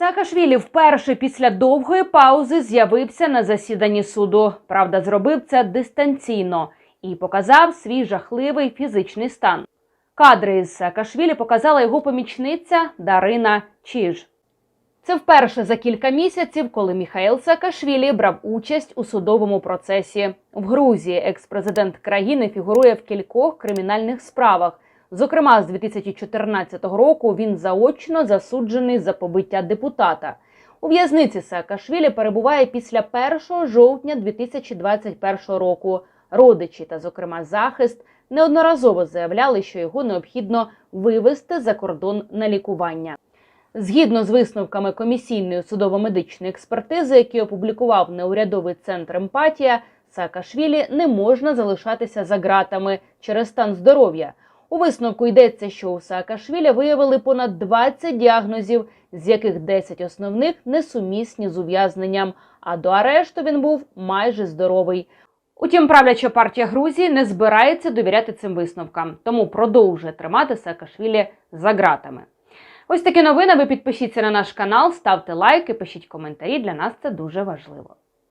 Саакашвілі вперше після довгої паузи з'явився на засіданні суду. Правда, зробив це дистанційно і показав свій жахливий фізичний стан. Кадри із Саакашвілі показала його помічниця Дарина Чіж. Це вперше за кілька місяців, коли Міхаїл Саакашвілі брав участь у судовому процесі. В Грузії екс-президент країни фігурує в кількох кримінальних справах. Зокрема, з 2014 року він заочно засуджений за побиття депутата. У в'язниці Саакашвілі перебуває після 1 жовтня 2021 року. Родичі та, зокрема, захист неодноразово заявляли, що його необхідно вивезти за кордон на лікування. Згідно з висновками комісійної судово-медичної експертизи, які опублікував неурядовий центр Емпатія, Саакашвілі не можна залишатися за ґратами через стан здоров'я. У висновку йдеться, що у Саакашвілі виявили понад 20 діагнозів, з яких 10 основних несумісні з ув'язненням. А до арешту він був майже здоровий. Утім, правляча партія Грузії не збирається довіряти цим висновкам, тому продовжує тримати Саакашвілі за ґратами. Ось такі новини. Ви підпишіться на наш канал, ставте лайки, пишіть коментарі. Для нас це дуже важливо.